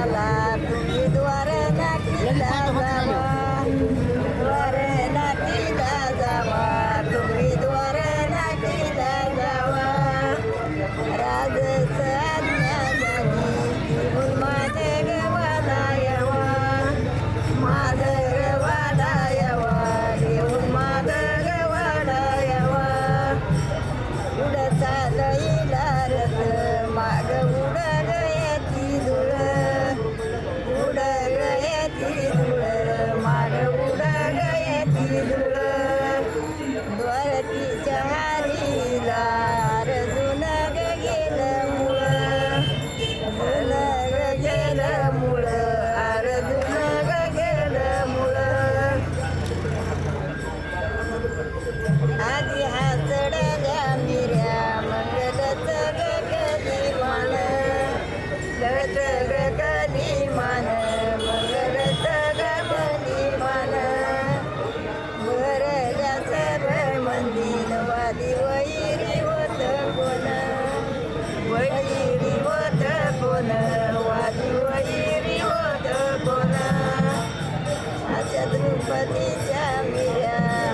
来来。друг победя меня.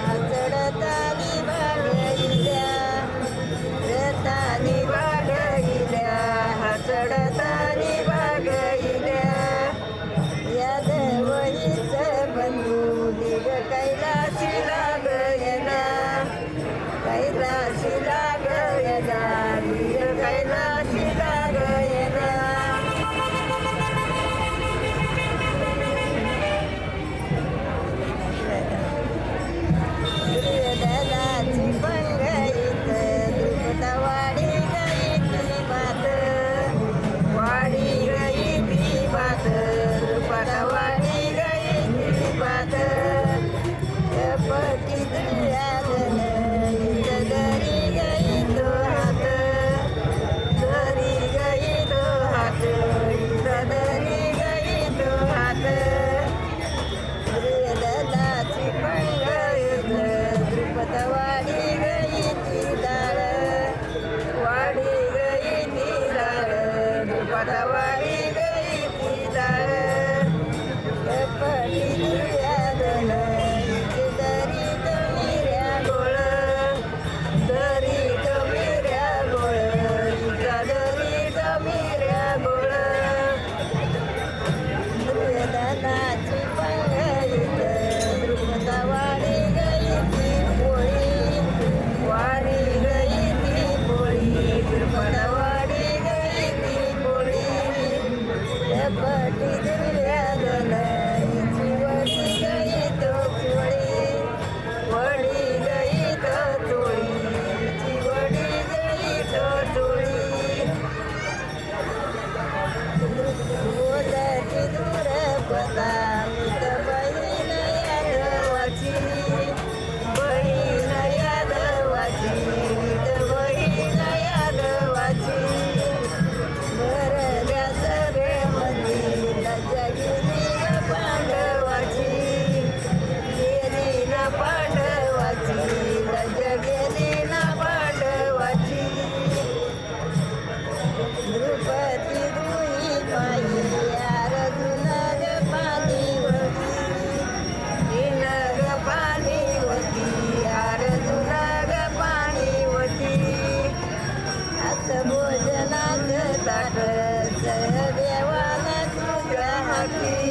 கடவுள் ताट भोजनात ताट देवाला तुझ्या हाती